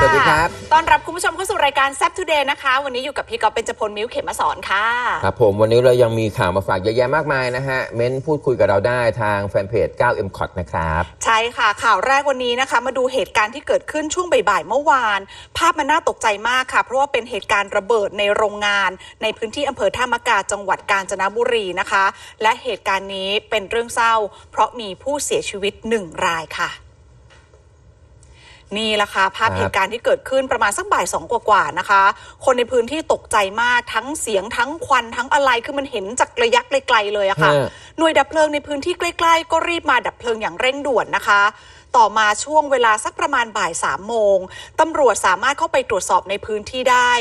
สวัสดีครับ ต้อนรับคุณผู้ชมเข้าสู่รายการแซ p ทูเดย์นะคะ วันนี้อยู่กับพี่กอฟเป็นจพลมิ้วเขมมาสอนค่ะ ครับผมวันนี้เรายังมีข่าวมาฝากเยอะแยะมากมายนะฮะ เม้นพูดคุยกับเราได้ทางแฟนเพจ 9M c o t นะครับ ใช่ค่ะ ข่าวแรกวันนี้นะคะ มาดูเหตุการณ์ที่เกิดขึ้นช่วงบ่ายๆเมื่อวาน ภาพมันน่าตกใจมากค่ะ เพราะว่าเป็นเหตุการณ์ระเบิดในโรงงาน ในพื้นที่อำเภอท่ามะกาจังหวัดกาญจนบุรีนะคะ และเหตุการณ์นี้เป็นเรื่องเศร้า เพราะมีผู้เสียชีวิตหนึ่งรายค่ะ นี่แหละค่ะภาพครับเหตุการณ์ที่เกิดขึ้นประมาณสักบ่ายสองกว่าๆนะคะ คนในพื้นที่ตกใจมากทั้งเสียงทั้งควันทั้งอะไรคือมันเห็นจากระยะไกลๆเลยอะค่ะฮะหน่วยดับเพลิงในพื้นที่ใกล้ ๆ ก็รีบมาดับเพลิงอย่างเร่งด่วนนะคะ ต่อมาช่วงเวลาสักประมาณบ่ายสามโมงตำรวจสามารถเข้าไปตรวจสอบในพื้นที่ได้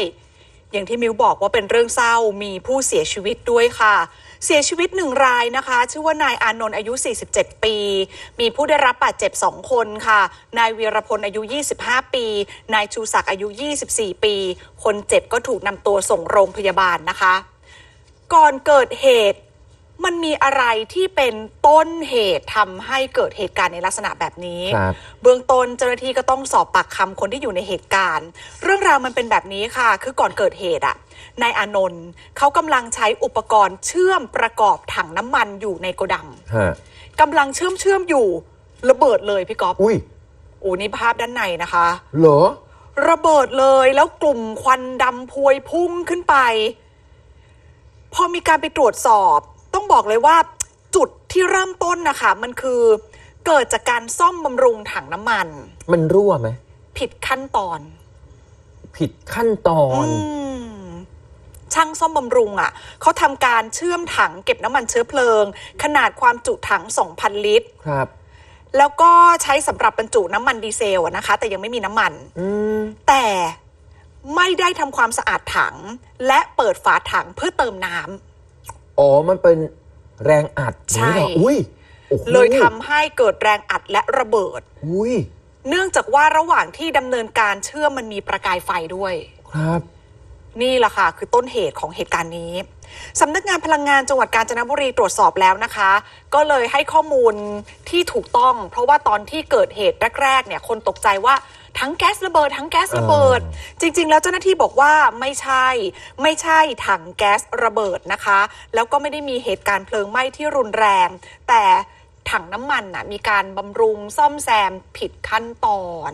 อย่างที่มิวบอกว่าเป็นเรื่องเศร้ามีผู้เสียชีวิตด้วยค่ะ เสียชีวิตหนึ่งรายนะคะ ชื่อว่านายอานนท์อายุ 47 ปี มีผู้ได้รับบาดเจ็บ 2 คนค่ะ นายวีรพลอายุ 25 ปี นายชูศักดิ์อายุ 24 ปี คนเจ็บก็ถูกนำตัวส่งโรงพยาบาลนะคะ ก่อนเกิดเหตุ มันมีอะไรที่เป็นต้นเหตุทำให้เกิดเหตุการณ์ในลักษณะแบบนี้ครับเบื้องต้นเจ้าหน้าที่ก็ต้องสอบปากคำคนที่อยู่ในเหตุการณ์ เรื่องราวมันเป็นแบบนี้ค่ะ คือก่อนเกิดเหตุอะนายอานนท์เขากำลังใช้อุปกรณ์เชื่อมประกอบถังน้ำมันอยู่ในโกดังฮะกำลังเชื่อมเชื่อมอยู่ ระเบิดเลยพี่ก๊อฟอุ้ยโอ้นี่ภาพด้านในนะคะ เหรอ ระเบิดเลยแล้วกลุ่มควันดำพวยพุ่งขึ้นไป พอมีการไปตรวจสอบ ต้องบอกเลยว่าจุดที่เริ่มต้นนะคะ มันคือเกิดจากการซ่อมบำรุงถังน้ำมัน มันรั่วไหม ผิดขั้นตอน ผิดขั้นตอนอืมช่างซ่อมบำรุงอะเขาทำการเชื่อมถังเก็บน้ำมันเชื้อเพลิง ขนาดความจุถัง 2,000 ลิตร ครับ แล้วก็ใช้สำหรับบรรจุน้ำมันดีเซลอะนะคะ แต่ยังไม่มีน้ำมันอืมแต่ไม่ได้ทำความสะอาดถัง และเปิดฝาถังเพื่อเติมน้ำ อ๋อ มันเป็นแรงอัดใช่อย่างนี้เหรออุ้ยโอ้โหเลยทำให้เกิดแรงอัดและระเบิด อุ้ยเนื่องจากว่าระหว่างที่ดำเนินการเชื่อมมันมีประกายไฟด้วย ครับ นี่แหละค่ะ คือต้นเหตุของเหตุการณ์นี้สำนักงานพลังงานจังหวัดกาญจนบุรีตรวจสอบแล้วนะคะ ก็เลยให้ข้อมูลที่ถูกต้อง เพราะว่าตอนที่เกิดเหตุแรกๆเนี่ยคนตกใจว่า ทั้งแก๊สระเบิด ทั้งแก๊สระเบิด จริง ๆ แล้วเจ้าหน้าที่บอกว่าไม่ใช่ ไม่ใช่ถังแก๊สระเบิดนะคะ แล้วก็ไม่ได้มีเหตุการณ์เพลิงไหม้ที่รุนแรง แต่ถังน้ำมันน่ะมีการบำรุงซ่อมแซมผิดขั้นตอน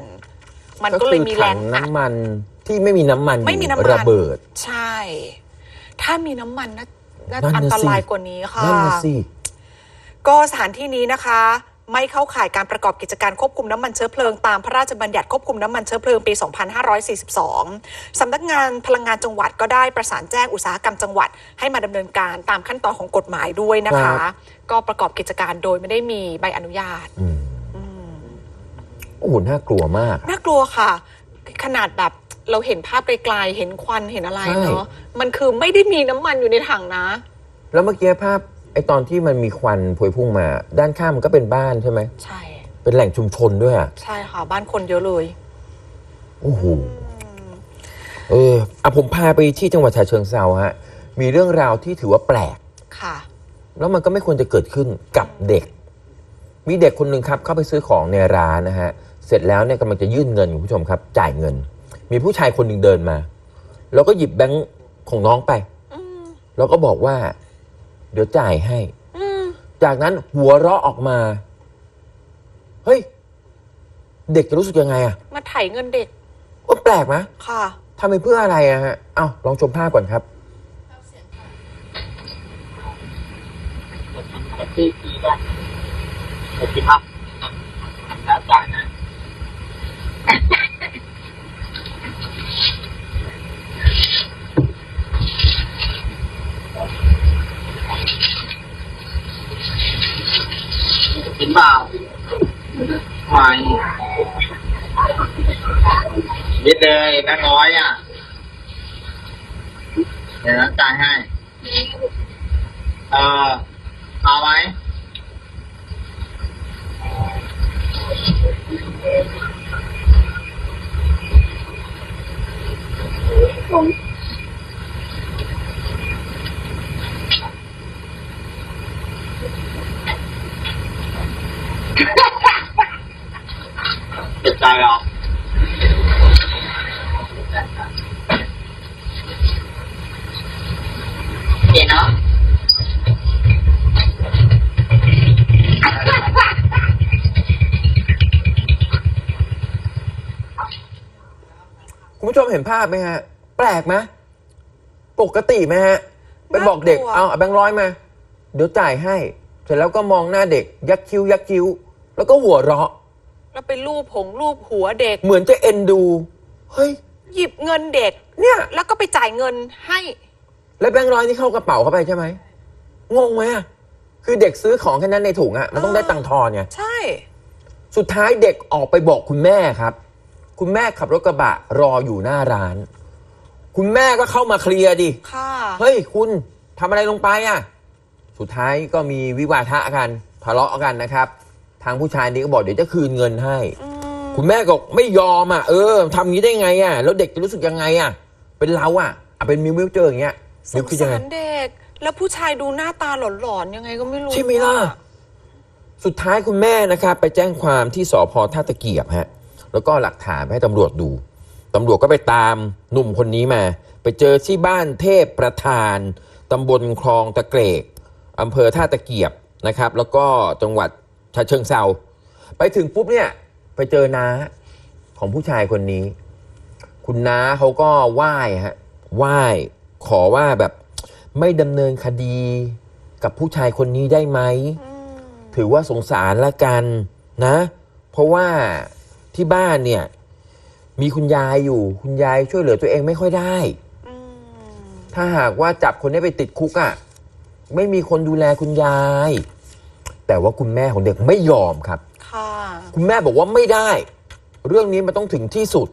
มันก็เลยมีแรงคือถัอัดน้ำมันที่ไม่มีน้ำมันไม่มีอยู่น้ำมันระเบิด ใช่ ถ้ามีน้ำมันน่าน่านั่นน่ะอันตรายสิกว่านี้ค่ะนั่นน่ะสิก็สถานที่นี้นะคะ ไม่เข้าข่ายการประกอบกิจการควบคุมน้ำมันเชื้อเพลิงตามพระราชบัญญัติควบคุมน้ำมันเชื้อเพลิงปี 2542 สำนักงานพลังงานจังหวัดก็ได้ประสานแจ้งอุตสาหกรรมจังหวัด ให้มาดำเนินการตามขั้นตอนของกฎหมายด้วยนะคะ ก็ประกอบกิจการโดยไม่ได้มีใบอนุญาตอืมโอ้โหน่ากลัวมาก น่ากลัวค่ะ ขนาดแบบเราเห็นภาพไกลๆ เห็นควัน เห็นอะไรใช่เนาะ มันคือไม่ได้มีน้ำมันอยู่ในถังนะ แล้วเมื่อกี้ภาพไอตอนที่มันมีควันพวยพุ่งมา ด้านข้างมันก็เป็นบ้านใช่ไหม ใช่ เป็นแหล่งชุมชนด้วยอะใช่ค่ะ บ้านคนเยอะเลย โอ้โห เอออะผมพาไปที่จังหวัดฉะเชิงเซาฮะ มีเรื่องราวที่ถือว่าแปลก ค่ะ แล้วมันก็ไม่ควรจะเกิดขึ้นกับเด็ก มีเด็กคนหนึ่งครับ เข้าไปซื้อของในร้านนะฮะ เสร็จแล้วเนี่ยกำลังจะยื่นเงินคุณผู้ชมครับ จ่ายเงิน มีผู้ชายคนหนึ่งเดินมา แล้วก็หยิบแบงค์ของน้องไปอืมแล้วก็บอกว่า เดี๋ยวจ่ายให้ อืมจากนั้นหัวเราะออกมา เฮ้ย เด็กจะรู้สึกยังไงอะมาไถเงินเด็กว่าแปลกไหมค่ะ ทำไปเพื่ออะไรอะฮะ เอ้าลองชมภาพก่อนครับ ที่สี่ได้โอเคครับแล้วจ่ายนะกินเปล่าไม่นิด เลยแบงค์ร้อยอะ เดี๋ยวจ่ายให้ เออเอาไหมเจ็บใจเหรอ เห็นเนาะ คุณผู้ชมเห็นภาพไหมฮะ แปลกไหมปกติไหมฮะ ไปบอกเด็กน่ากลัวเอาเอาแบงค์ร้อยมา เดี๋ยวจ่ายให้ เสร็จแล้วก็มองหน้าเด็ก ยักคิ้วยักคิ้ว แล้วก็หัวเราะ แล้วไปรูปผงรูปหัวเด็ก เหมือนจะเอ็นดู เฮ้ย หยิบเงินเด็ก เนี่ย แล้วก็ไปจ่ายเงินให้ แล้วแบงค์ร้อยนี่เข้ากระเป๋าเข้าไปใช่ไหม งงไหมอะคือเด็กซื้อของแค่นั้นในถุงอะมันต้องได้ตังค์ทอนไง ใช่ สุดท้ายเด็กออกไปบอกคุณแม่ครับ คุณแม่ขับรถกระบะรออยู่หน้าร้าน คุณแม่ก็เข้ามาเคลียร์ดิ ค่ะ เฮ้ย คุณทำอะไรลงไปอะ สุดท้ายก็มีวิวาทะกันทะเลาะกันนะครับ ทางผู้ชายนี้ก็บอกเดี๋ยวจะคืนเงินให้ อืมคุณแม่ก็ไม่ยอมอะ เออทำงี้ได้ไงอะ แล้วเด็กจะรู้สึกยังไงอะ เป็นเราอะอะเป็นมิวมิวเจออย่างเงี้ยสมิวงคิดยังสาไง รเด็ก แล้วผู้ชายดูหน้าตาหลอนๆยังไงก็ไม่รู้ใช่ไหมล่ะ อสุดท้ายคุณแม่นะครับ ไปแจ้งความที่สพท่าตะเกียบฮะ แล้วก็หลักฐานไปให้ตำรวจดูตำรวจก็ไปตามหนุ่มคนนี้มา ไปเจอที่บ้านเทพประธานตำบลคลองตะเกรกอำเภอท่าตะเกียบนะครับ แล้วก็จังหวัดฉะเชิงเซาไปถึงปุ๊บเนี่ยไปเจอน้าของผู้ชายคนนี้ คุณน้าเขาก็ไหว้ฮะไหว้ขอว่าแบบไม่ดำเนินคดีกับผู้ชายคนนี้ได้ไหมอืมถือว่าสงสารละกันนะ เพราะว่า ที่บ้านเนี่ย มีคุณยายอยู่ คุณยายช่วยเหลือตัวเองไม่ค่อยได้ อืมถ้าหากว่าจับคนนี้ไปติดคุกอะ่ะไม่มีคนดูแลคุณยาย แต่ว่าคุณแม่ของเด็กไม่ยอมครับ ค่ะคุณแม่บอกว่าไม่ได้ เรื่องนี้มันต้องถึงที่สุด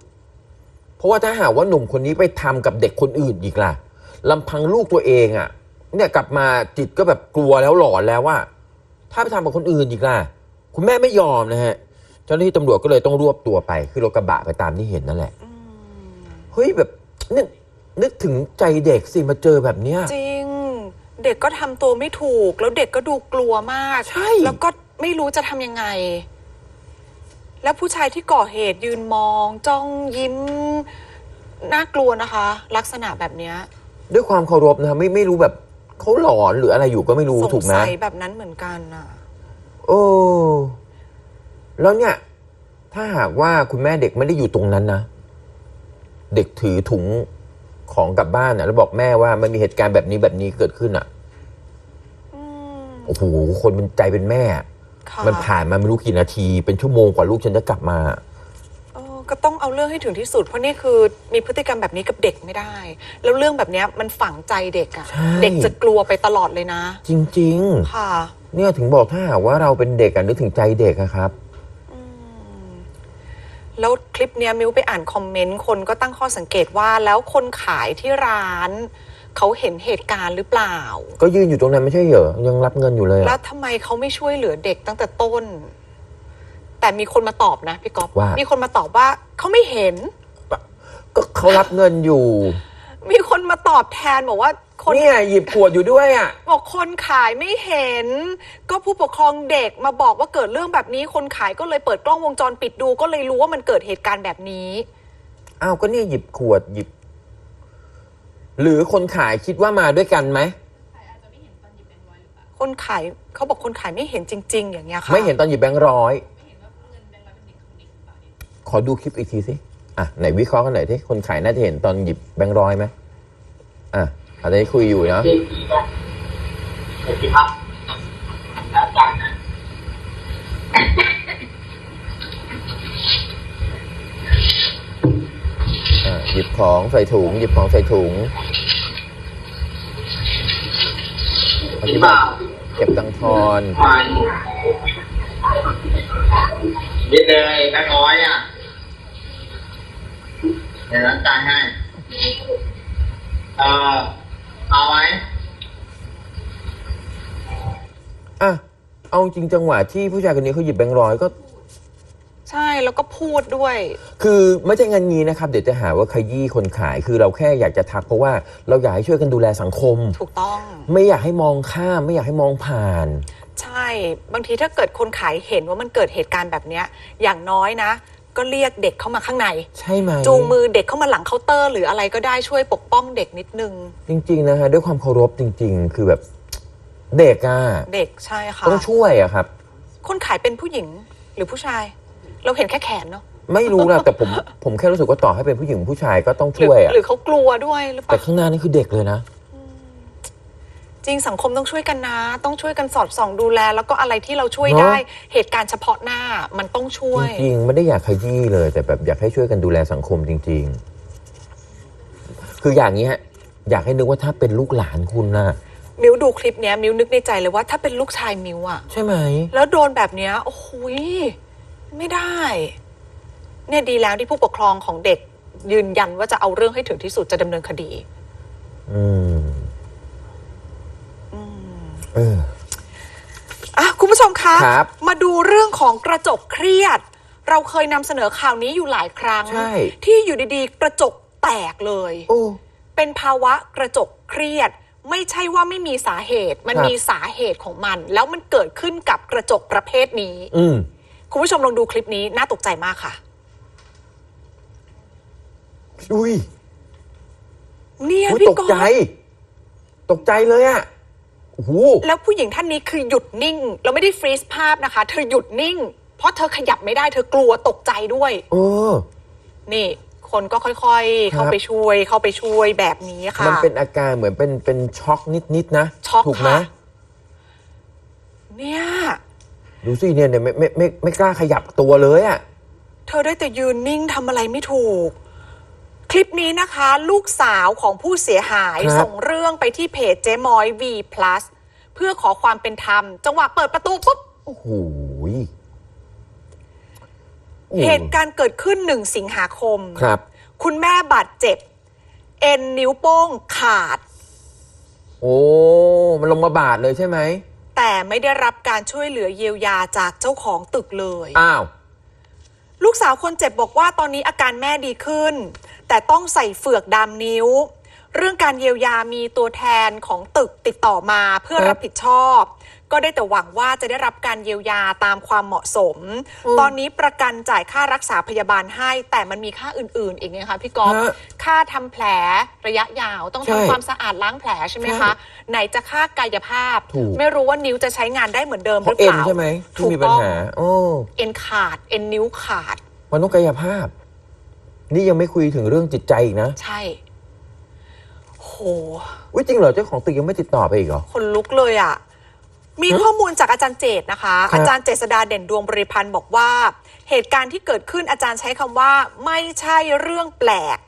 เพราะว่าถ้าหากว่าหนุ่มคนนี้ไปทำกับเด็กคนอื่นอีกล่ะลำพังลูกตัวเองอะ่ะ เนี่ยกลับมาจิตก็แบบกลัวแล้วหลอนแล้วว่า ถ้าไปทำกับคนอื่นอีกล่ะ คุณแม่ไม่ยอมนะฮะ เจ้าหน้าที่ตำรวจก็เลยต้องรวบตัวไปคือรถกระบะไปตามที่เห็นนั่นแหละ อืมเฮ้ยแบบนึกนึกถึงใจเด็กสิมาเจอแบบเนี้ย จริง เด็กก็ทำตัวไม่ถูก แล้วเด็กก็ดูกลัวมาก ใช่ แล้วก็ไม่รู้จะทำยังไง แล้วผู้ชายที่ก่อเหตุยืนมอง จ้องยิ้ม น่ากลัวนะคะ ลักษณะแบบเนี้ยด้วยความเคารพนะไม่ไม่รู้แบบเขาหลอนหรืออะไรอยู่ก็ไม่รู้สถูงกไหมสัยแบบนั้นเหมือนกันน่ะโอ้ แล้วเนี่ย ถ้าหากว่าคุณแม่เด็กไม่ได้อยู่ตรงนั้นนะ เด็กถือถุงของกลับบ้านนะแล้วบอกแม่ว่ามันมีเหตุการณ์แบบนี้แบบนี้เกิดขึ้นอะอืมโอ้โหคนเป็นใจเป็นแม่อะค่ะมันผ่านมาไม่รู้กี่นาที เป็นชั่วโมงกว่าลูกฉันจะกลับมา เออก็ต้องเอาเรื่องให้ถึงที่สุด เพราะนี่คือมีพฤติกรรมแบบนี้กับเด็กไม่ได้ แล้วเรื่องแบบเนี้ยมันฝังใจเด็กอะใช่เด็กจะกลัวไปตลอดเลยนะ จริงค่ะๆเนี่ยถึงบอกถ้าหากว่าเราเป็นเด็กอะนึกถึงใจเด็กอะครับอืม แล้วคลิปเนี้ยมิวไปอ่านคอมเมนต์คนก็ตั้งข้อสังเกตว่าแล้วคนขายที่ร้าน เขาเห็นเหตุการณ์หรือเปล่า ก็ยืนอยู่ตรงนั้นไม่ใช่เหรอยังรับเงินอยู่เลยแล้อะวทำไมเขาไม่ช่วยเหลือเด็กตั้งแต่ต้น แต่มีคนมาตอบนะพี่ก๊อฟว่ามีคนมาตอบว่าเขาไม่เห็น ก็เขารับเงินอยู่ มีคนมาตอบแทนบอกว่า คนเนี่ยหยิบขวดอยู่ด้วยอะ บอกคนขายไม่เห็น ก็ผู้ปกครองเด็กมาบอกว่าเกิดเรื่องแบบนี้ คนขายก็เลยเปิดกล้องวงจรปิดดู ก็เลยรู้ว่ามันเกิดเหตุการณ์แบบนี้อ้าวก็เนี่ยหยิบขวดหยิบ หรือคนขายคิดว่ามาด้วยกันไหมคนขายเขาบอกคนขายไม่เห็นจริง ๆ อย่างเงี้ยค่ะไม่เห็นตอนหยิบแบงค์ร้อยขอดูคลิปอีกทีสิอะไหนวิเคราะห์กันหน่อยที่คนขายน่าจะเห็นตอนหยิบแบงค์ร้อยไหมอะ อันนี้คุยอยู่เนาะที่เดี๋ยวคิดครับแล้วกันนะอะหยิบของใส่ถุง หยิบของใส่ถุงอธิบายเก็บตังทอนนยึดเลยแบงค์ร้อยอะ เดี๋ยวรับจ่ายให้ เอ่อ เอาไว้อะเอาจริงจังหวะที่ผู้ชายคนนี้เขาหยิบแบงค์ร้อยก็ ใช่แล้วก็พูดด้วย คือไม่ใช่งานงี้นะครับ เดี๋ยวจะหาว่าขยี้คนขาย คือเราแค่อยากจะทักเพราะว่าเราอยากให้ช่วยกันดูแลสังคม ถูกต้อง ไม่อยากให้มองข้ามไม่อยากให้มองผ่าน ใช่ บางทีถ้าเกิดคนขายเห็นว่ามันเกิดเหตุการณ์แบบเนี้ยอย่างน้อยนะ ก็เรียกเด็กเข้ามาข้างใน ใช่ไหมจูงมือเด็กเข้ามาหลังเคาน์เตอร์ หรืออะไรก็ได้ช่วยปกป้องเด็กนิดนึง จริง ๆ นะฮะ ด้วยความเคารพจริง ๆ คือแบบเด็กอะเด็กใช่ค่ะต้องช่วยอะครับ คนขายเป็นผู้หญิงหรือผู้ชาย เราเห็นแค่แขนเนาะไม่รู้นะแต่ผมผมแค่รู้สึกว่าต่อให้เป็นผู้หญิงผู้ชายก็ต้องหรือช่วยอะหรือเขากลัวด้วยหรือเปแต่ล่าข้างหน้านี่คือเด็กเลยนะ จริงสังคมต้องช่วยกันนะ ต้องช่วยกันสอดส่องดูแล แล้วก็อะไรที่เราช่วยเนอะได้ เหตุการณ์เฉพาะหน้ามันต้องช่วย จริงๆไม่ได้อยากขยี้เลย แต่แบบอยากให้ช่วยกันดูแลสังคมจริง ๆ คืออย่างนี้ฮะอยากให้นึกว่าถ้าเป็นลูกหลานคุณนะมิวดูคลิปเนี้ยมิวนึกในใจเลยว่าถ้าเป็นลูกชายมิวอะใช่ไหม แล้วโดนแบบเนี้ยโอ้โหยไม่ได้ เนี่ยดีแล้วที่ผู้ปกครองของเด็ก ยืนยันว่าจะเอาเรื่องให้ถึงที่สุดจะดำเนินคดี อืม เอออะคุณผู้ชมคะครับ มาดูเรื่องของกระจกเครียด เราเคยนำเสนอข่าวนี้อยู่หลายครั้ง ใช่ ที่อยู่ดีๆ กระจกแตกเลย โอ้ เป็นภาวะกระจกเครียด ไม่ใช่ว่าไม่มีสาเหตุ มันครับ มีสาเหตุของมัน แล้วมันเกิดขึ้นกับกระจกประเภทนี้ อืม คุณผู้ชมลองดูคลิปนี้น่าตกใจมากค่ะ อุ้ยเนี่ยอุ๊ยพี่ตกก๊อฟใจตกใจเลยอะโอ้โห แล้วผู้หญิงท่านนี้คือหยุดนิ่ง เราไม่ได้ฟรีซภาพนะคะ เธอหยุดนิ่ง เพราะเธอขยับไม่ได้ เธอกลัวตกใจด้วยเออนี่ คนก็ค่อยๆ เข้าครับไปช่วย เข้าไปช่วยแบบนี้ค่ะ มันเป็นอาการเหมือนเป็นเป็นช็อกนิดๆนะช็อกถูกไหมค่ะเนี่ยดูสิเนี่ยเนี่ยไม่ไม่ไม่ไม่กล้าขยับตัวเลยอะเธอได้แต่ยืนนิ่งทำอะไรไม่ถูกค ลิปนี้นะคะลูกสาวของผู้เสียหายครับ ส่งเรื่องไปที่เพจเจ๊มอย V plus เพื่อขอความเป็นธรรม จังหวะเปิดประตูปุ๊บ โอ้โหโอ้เหตุการณ์เกิดขึ้นหนึ่งสิงหาคม ครับ คุณแม่บาดเจ็บ เอ็นนิ้วโป้งขาด โอ้ มันลงมาบาดเลยใช่ไหม แต่ไม่ได้รับการช่วยเหลือเยียวยาจากเจ้าของตึกเลย อ้าว ลูกสาวคนเจ็บบอกว่าตอนนี้อาการแม่ดีขึ้น แต่ต้องใส่เฟือกดามนิ้ว เรื่องการเยียวยามีตัวแทนของตึกติดต่อมาเพื่อครับรับผิดชอบ ก็ได้แต่หวังว่าจะได้รับการเยียวยาตามความเหมาะสมอืมตอนนี้ประกันจ่ายค่ารักษาพยาบาลให้ แต่มันมีค่าอื่น ๆ อีกไงคะพี่ก๊อฟฮะค่าทำแผลระยะยาวต้องใช่ทำความสะอาดล้างแผลใช่ไหมใช่คะ ไหนจะค่ากายภาพถูกไม่รู้ว่านิ้วจะใช้งานได้เหมือนเดิมเพหรืราะอเปเอ็นล่าใช่ไหมที่ถูกมีปัญต้องหาโอ้เอ็นขาดเอ็นนิ้วขาดมันต้องกายภาพ นี่ยังไม่คุยถึงเรื่องจิตใจอีกนะใช่ โหอุ้ยจริงเหรอเจ้าของตึกยังไม่ติดต่อไปอีกเหรอ คนลุกเลยอะ่ะ มีข้อมูลจากอาจารย์เจตนะคะครับอาจารย์เจษดาเด่นดวงบริพันธ์บอกว่า เหตุการณ์ที่เกิดขึ้นอาจารย์ใช้คำว่า ไม่ใช่เรื่องแปลก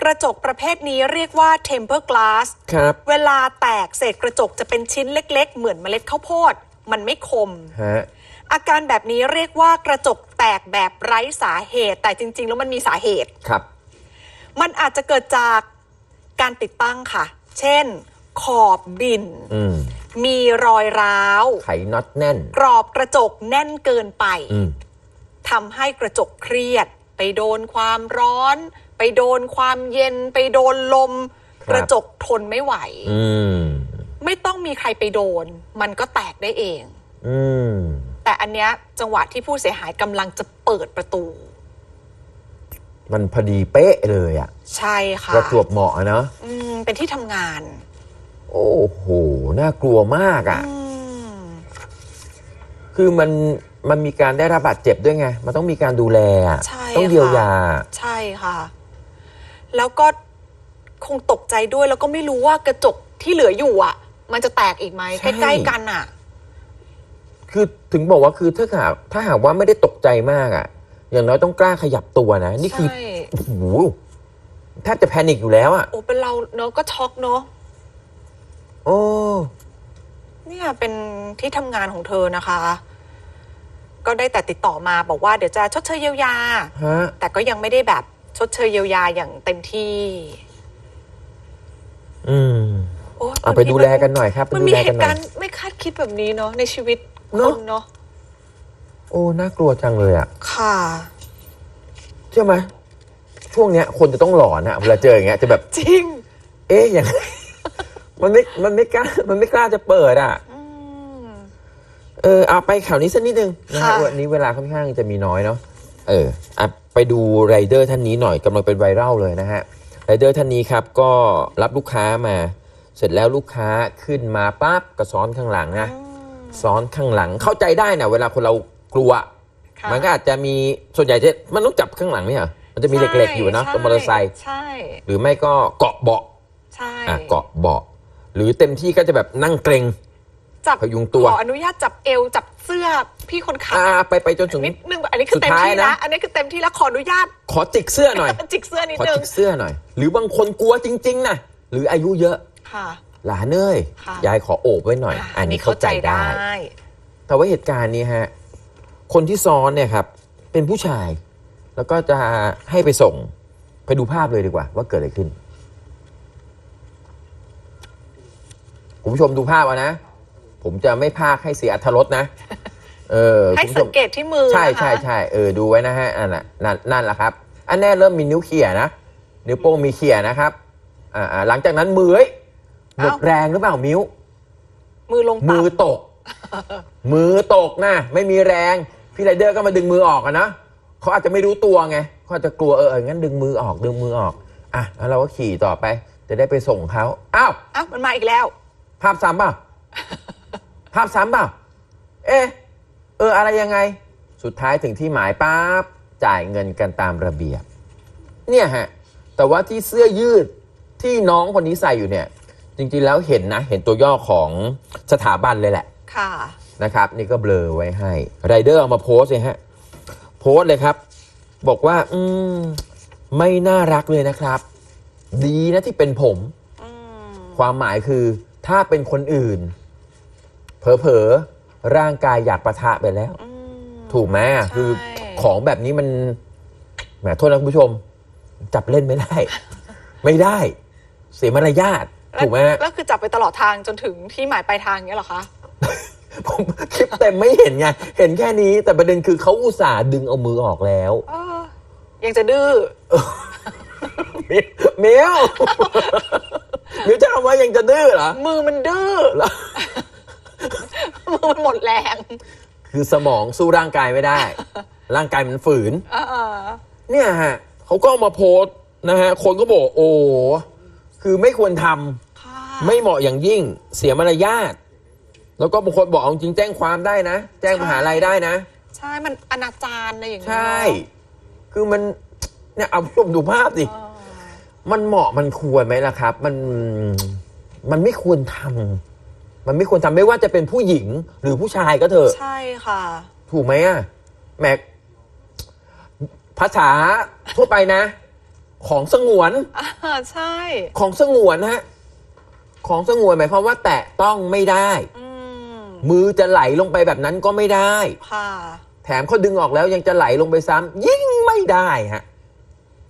กระจกประเภทนี้เรียกว่า temper glass ครับ เวลาแตกเศษกระจกจะเป็นชิ้นเล็ก ๆ เหมือนเมล็ดข้าวโพด มันไม่คม ฮะ อาการแบบนี้เรียกว่ากระจกแตกแบบไร้สาเหตุ แต่จริง ๆ แล้วมันมีสาเหตุ ครับ มันอาจจะเกิดจากการติดตั้งค่ะ เช่น ขอบบิน อืมมีรอยร้าว ไขน็อตแน่น กรอบกระจกแน่นเกินไปอืมทำให้กระจกเครียด ไปโดนความร้อน ไปโดนความเย็น ไปโดนลมครับกระจกทนไม่ไหว อืม ไม่ต้องมีใครไปโดน มันก็แตกได้เอง อืม แต่อันเนี้ยจังหวะที่ผู้เสียหายกำลังจะเปิดประตู มันพอดีเป๊ะเลยอะใช่ค่ะประจวบเหมาะอะเนอะอืมเป็นที่ทำงานโอ้โห น่ากลัวมากอะอืมคือมันมันมีการได้รับบาดเจ็บด้วยไง มันต้องมีการดูแลอะใช่ต้องเยียวค่ะยาใช่ค่ะ แล้วก็คงตกใจด้วยแล้วก็ไม่รู้ว่ากระจกที่เหลืออยู่อะ มันจะแตกอีกไหมใช่ ใกล้ๆกันอะ คือถึงบอกว่าคือถ้าหากถ้าหากว่าไม่ได้ตกใจมากอะอย่างน้อยต้องกล้าขยับตัวนะ นี่คือใช่โอ้โหแทบจะแพนิคอยู่แล้วอะโอ้เป็นเราเนอะก็ช็อกเนอะโอ้เนี่ยเป็นที่ทำงานของเธอนะคะ ก็ได้แต่ติดต่อมาบอกว่าเดี๋ยวจะชดเชยเยียวยา ฮะ แต่ก็ยังไม่ได้แบบชดเชยเยียวยาอย่างเต็มที่อืมโอ้ยเอาไปบงทีดูแลกันหน่อยครับไปมันดูมีแลเหกันตุหน่กาอยรณ์ไม่คาดคิดแบบนี้เนาะในชีวิต เนคอะนเนาะโอ้ น่ากลัวจังเลยอะค่ะ เชื่อไหมช่วงเนี้ย คนจะต้องหลอนอะเวลาเจออย่างเงี้ยจะแบบ จริง เอ๊ะอย่าง มันไม่มันไม่กล้า มันไม่กล้าจะเปิดอะอืม เออเอาไปข่าวนี้สักนิดนึงนะฮะค่ะ วันนี้เวลาค่อนข้างจะมีน้อยเนาะเอออะไปดูไรเดอร์ท่านนี้หน่อยกำลังเป็นไวรัลเลยนะฮะไรเดอร์ท่านนี้ครับ ก็รับลูกค้ามา เสร็จแล้วลูกค้าขึ้นมาปั๊บก็ซ้อนข้างหลังนะ ซ้อนข้างหลังเข้าใจได้นะเวลาคนเรากลัว ค่ะมันก็อาจจะมีส่วนใหญ่จะมันต้องจับข้างหลังเนี่ยเหรอมันจะมีเหล็กๆอยู่นะใช่ตรงมอเตอร์ไซค์ใช่หรือไม่ก็เกาะเบาะใช่อะเกาะเบาะ หรือเต็มที่ก็จะแบบนั่งเกรง จับพยุงตัว ขออนุญาตจับเอวจับเสื้อพี่คนขับอ่าไปไปจนถึง นิดนึงอันนี้คือเต็มสุดท้ายที่นะ นะอันนี้คือเต็มที่แล้วขออนุญาตขอจิกเสื้อหน่อย จิกเสื้อนิดขอนึงจิกเสื้อหน่อย หรือบางคนกลัวจริง ๆนะหรืออายุเยอะ ค่ะ หลานเอ้ยค่ะ ยายขอโอบไว้หน่อย อันนี้เข้าใจได้ แต่ว่าเหตุการณ์นี้ฮะ คนที่ซ้อนเนี่ยครับเป็นผู้ชาย แล้วก็จะให้ไปส่งไปดูภาพเลยดีกว่า ว่าเกิดอะไรขึ้น คุณผู้ชมดูภาพเอานะ ผมจะไม่พากให้เสียอรรถรสนะ เออให้คุณผู้ชสัมงเกตที่มือใช่นะคะ ใช่ใช่เออดูไว้นะฮะอันน่ะนั่นนั่นแหละครับ อันแน่เริ่มมีนิ้วเขี่ยนะ นิ้วโป้งมีเขี่ยนะครับอ่าอ่าหลังจากนั้นมือเอ้ย หมดแรงหรือเปล่ามิ้ว มือลงมือต่ำตก มือตกนะไม่มีแรง พี่ไรเดอร์ก็มาดึงมือออกอะนะเขาอาจจะไม่รู้ตัวไงเขาอาจจะกลัวเออเอองั้นดึงมือออกดึงมือออกอะแล้วเราก็ขี่ต่อไป จะได้ไปส่งเขาอ้าวอ้าวมันมาอีกแล้ว ภาพซ้ำเปล่าภาพซ้ำเปล่าเอ๊ะเอออะไรยังไง สุดท้ายถึงที่หมายปั๊บจ่ายเงินกันตามระเบียบ เนี่ยฮะ แต่ว่าที่เสื้อยืดที่น้องคนนี้ใส่อยู่เนี่ย จริงๆแล้วเห็นนะ เห็นตัวย่อของสถาบันเลยแหละค่ะ นะครับ นี่ก็เบลอไว้ให้ไรเดอร์เอามาโพสต์เลยฮะโพสต์เลยครับ บอกว่า อืม ไม่น่ารักเลยนะครับ ดีนะที่เป็นผม อืมความหมายคือถ้าเป็นคนอื่น เผลอๆร่างกายอยากประทะไปแล้ว อืม ถูกไหมใช่ คือของแบบนี้มันแหมโทษนะคุณผู้ชม จับเล่นไม่ได้ ไม่ได้ เสียมารยาท ถูกไหมแล้วคือจับไปตลอดทางจนถึงที่หมายปลายทางเงี้ยเหรอคะผมคลิปเต็มไม่เห็นไง เห็นแค่นี้ แต่ประเด็นคือเขาอุตส่าห์ดึงเอามือออกแล้วเออยังจะดื้อเมียวเมียวเมียวจะทำว่ายังจะดื้อเหรอ มือมันดื้อแล้วมือมันหมดแรง คือสมองสู้ร่างกายไม่ได้ ร่างกายมันฝืนเออเนี่ยฮะเขาก็เอามาโพสต์นะฮะ คนก็บอกโอ้ คือไม่ควรทำค่ะ ไม่เหมาะอย่างยิ่งเสียมารยาทแล้วก็บางคนบอกเอาจริงแจ้งความได้นะ แจ้งมหาลัยได้นะ ใช่มันอนาจารอะไรอย่างเงี้ยใช่ คือมันเนี่ยเอาผมดูภาพสิเออมันเหมาะมันควรไหมล่ะครับ มันมันไม่ควรทำมันไม่ควรทำไม่ว่าจะเป็นผู้หญิงหรือผู้ชายก็เถอะใช่ค่ะ ถูกไหมอะแม็กภาษาทั่วไปนะ ของสงวนอ่าใช่ ของสงวนฮะ ของสงวนหมายความว่าแตะต้องไม่ได้ อืมมือจะไหลลงไปแบบนั้นก็ไม่ได้ ค่ะ แถมเขาดึงออกแล้วยังจะไหลลงไปซ้ำยิ่งไม่ได้ฮะ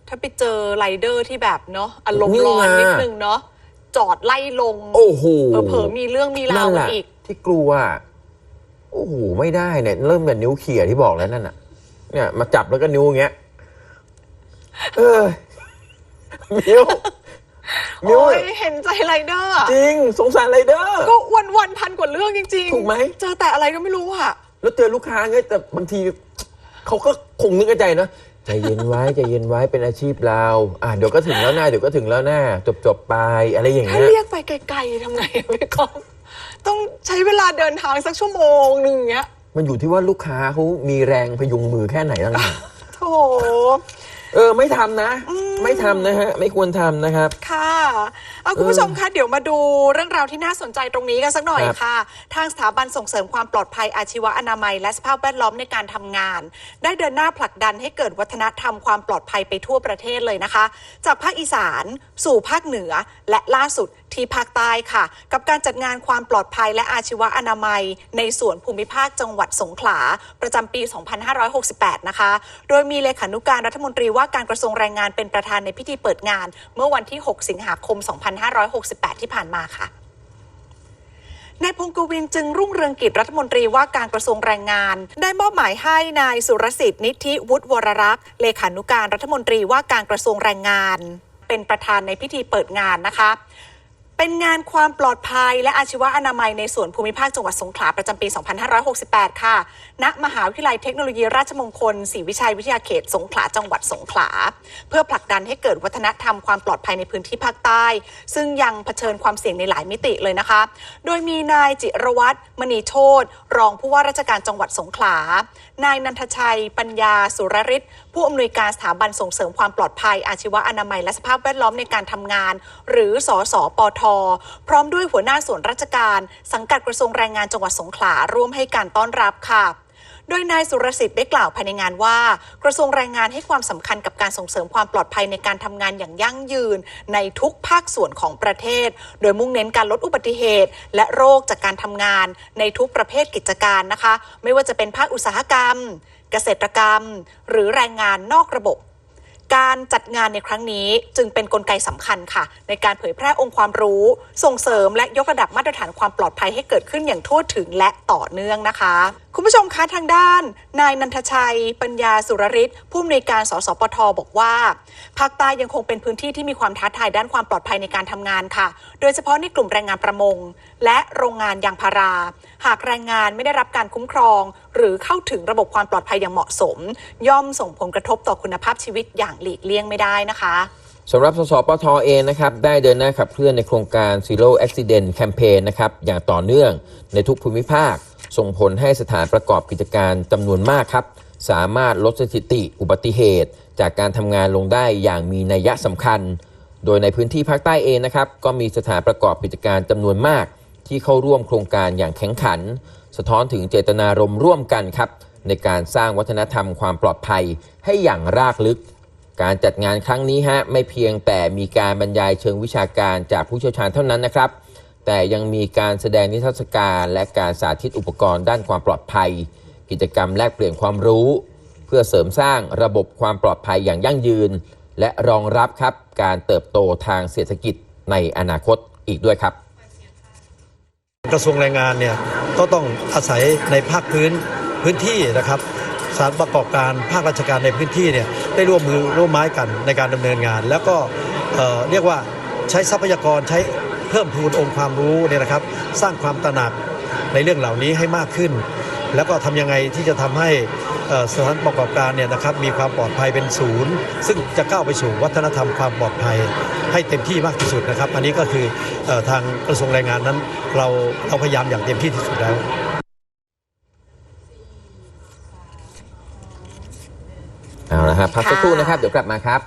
ถ้าไปเจอไรเดอร์ที่แบบเนาะอารมณ์นี่ร้อนไง นิดนึงเนาะจอดไล่ลงโอ้โห เผลอๆมีเรื่องมีรานั่วนแหกันละอีก ที่กลัวโอ้โห ไม่ได้เนี่ยเริ่มกับนิ้วเขี่ยที่บอกแล้วนั่นน่ะ เนี่ย มาจับแล้วก็นิ้วอย่างเงี้ย เออมิ้วมิ้ว โอ้ยเห็นใจไรเดอร์อะจริง สงสารไรเดอร์ก็วันวันๆพันกว่าเรื่องจริงๆถูกไหมเจอแต่อะไรก็ไม่รู้อะแล้วเจอลูกค้าเงี้ยแต่บางทีเขาก็คงนึกในใจนะใจเย็นไว้ใจเย็นไว้เป็นอาชีพเรา อะเดี๋ยวก็ถึงแล้วนะเดี๋ยวก็ถึงแล้วนะจบจบๆไปอะไรอย่างถ้าเงี้ยเรียกไปไกลๆทำไงอะพี่กอฟต้องใช้เวลาเดินทางสักชั่วโมงหนึ่งเงี้ย มันอยู่ที่ว่าลูกค้าเขามีแรงพยุงมือแค่ไหนต่างหากโถ เออไม่ทำนะไม่ทำนะฮะ ไม่ควรทำนะครับ ค่ะเอาคุณผู้ชมคะเดี๋ยวมาดูเรื่องราวที่น่าสนใจตรงนี้กันสักหน่อยครับค่ะ ทางสถาบันส่งเสริมความปลอดภัยอาชีวะอนามัย และสภาพแวดล้อมในการทำงาน ได้เดินหน้าผลักดันให้เกิดวัฒนธรรมความปลอดภัยไปทั่วประเทศเลยนะคะ จากภาคอีสาน สู่ภาคเหนือและล่าสุด ที่ภาคใต้ค่ะ กับการจัดงานความปลอดภัยและอาชีวะอนามัย ในส่วนภูมิภาคจังหวัดสงขลา ประจำปี 2568 นะคะ โดยมีเลขานุการรัฐมนตรีว่าการกระทรวงแรงงานเป็นประธานในพิธีเปิดงาน เมื่อวันที่ 6 สิงหาคม 2568 ที่ผ่านมาค่ะนายพงศ์กวินจึงรุ่งเรืองกิจรัฐมนตรีว่าการกระทรวงแรงงาน ได้มอบหมายให้นายสุรสิทธิ์นิธิวุฒิวรรักษ์ เลขานุการรัฐมนตรีว่าการกระทรวงแรงงาน เป็นประธานในพิธีเปิดงานนะคะ เป็นงานความปลอดภัยและอาชีวะอนามัยในส่วนภูมิภาคจังหวัดสงขลาประจำปี 2568 ค่ะ ณ มหาวิทยาลัยเทคโนโลยีราชมงคลศรีวิชัยวิทยาเขตสงขลาจังหวัดสงขลา เพื่อผลักดันให้เกิดวัฒนธรรมความปลอดภัยในพื้นที่ภาคใต้ ซึ่งยังเผชิญความเสี่ยงในหลายมิติเลยนะคะ โดยมีนายจิรวัตรมณีโชตรองผู้ว่าราชการจังหวัดสงขลานายนันทชัย ปัญญาสุรริศผู้อำนวยการสถาบันส่งเสริมความปลอดภัย อาชีวะอนามัยและสภาพแวดล้อมในการทำงาน หรือสอสอปทพร้อมด้วยหัวหน้าส่วนราชการ สังกัดกระทรวงแรงงานจังหวัดสงขลาร่วมให้การต้อนรับค่ะ โดยนายสุรสิทธิ์ได้กล่าวภายในงานว่า กระทรวงแรงงานให้ความสำคัญกับการส่งเสริมความปลอดภัยในการทำงานอย่างยั่งยืน ในทุกภาคส่วนของประเทศ โดยมุ่งเน้นการลดอุบัติเหตุ และโรคจากการทำงาน ในทุกประเภทกิจการนะคะ ไม่ว่าจะเป็นภาคอุตสาหกรรม เกษตรกรรม หรือแรงงานนอกระบบการจัดงานในครั้งนี้จึงเป็นนกลไกสำคัญค่ะ ในการเผยแพร่องค์ความรู้ ส่งเสริมและยกระดับมาตรฐานความปลอดภัยให้เกิดขึ้นอย่างทั่วถึงและต่อเนื่องนะคะ คุณผู้ชมคะทางด้าน นายนันทชัย ปัญญาสุรริศผู้อำนวยการสสปทบอกว่าภาคใต้ยังคงเป็นพื้นที่ที่มีความท้าทายด้านความปลอดภัยในการทำงานค่ะ โดยเฉพาะในกลุ่มแรงงานประมง และโรงงานยางพารา หากแรงงานไม่ได้รับการคุ้มครอง หรือเข้าถึงระบบความปลอดภัยอย่างเหมาะสม ย่อมส่งผลกระทบต่อคุณภาพชีวิตอย่างหลีกเลี่ยงไม่ได้นะคะสำหรับสสปทอเองนะครับ ได้เดินหน้าขับเคลื่อนในโครงการ Zero Accident Campaign นะครับอย่างต่อเนื่องในทุกภูมิภาค ส่งผลให้สถานประกอบกิจการจำนวนมากครับ สามารถลดสถิติอุบัติเหตุ จากการทำงานลงได้อย่างมีนัยยะสำคัญ โดยในพื้นที่ภาคใต้เองนะครับ ก็มีสถานประกอบกิจการจำนวนมาก ที่เข้าร่วมโครงการอย่างแข็งขัน สะท้อนถึงเจตนารมณ์ร่วมกันครับ ในการสร้างวัฒนธรรมความปลอดภัยให้อย่างรากลึกการจัดงานครั้งนี้ฮะไม่เพียงแต่มีการบรรยายเชิงวิชาการจากผู้เชี่ยวชาญเท่านั้นนะครับ แต่ยังมีการแสดงนิทรรศการและการสาธิตอุปกรณ์ด้านความปลอดภัย กิจกรรมแลกเปลี่ยนความรู้ เพื่อเสริมสร้างระบบความปลอดภัยอย่างยั่งยืน และรองรับครับการเติบโตทางเศรษฐกิจในอนาคตอีกด้วยครับ กระทรวงแรงงานเนี่ยก็ต้องอาศัยในภาคพื้นพื้นที่นะครับสารประกอบการภาคราชการในพื้นที่เนี่ยได้ร่วมมือร่วมไม้กันในการดำเนินงาน แล้วก็เออเรียกว่าใช้ทรัพยากรใช้ พิ่มพูนองค์ความรู้เนี่ยนะครับ สร้างความตระหนักในเรื่องเหล่านี้ให้มากขึ้น แล้วก็ทำยังไงที่จะทำให้สถานประกอบการเนี่ยนะครับมีความปลอดภัยเป็นศูนย์ ซึ่งจะก้าวไปสู่วัฒนธรรมความปลอดภัยให้เต็มที่มากที่สุดนะครับ อันนี้ก็คือออทางกระทรวงแรงงานนั้น เราเราพยายามอย่างเต็มที่ที่สุดแล้วเอาละครับพักสักครู่นะครับ เดี๋ยวกลับมาครับ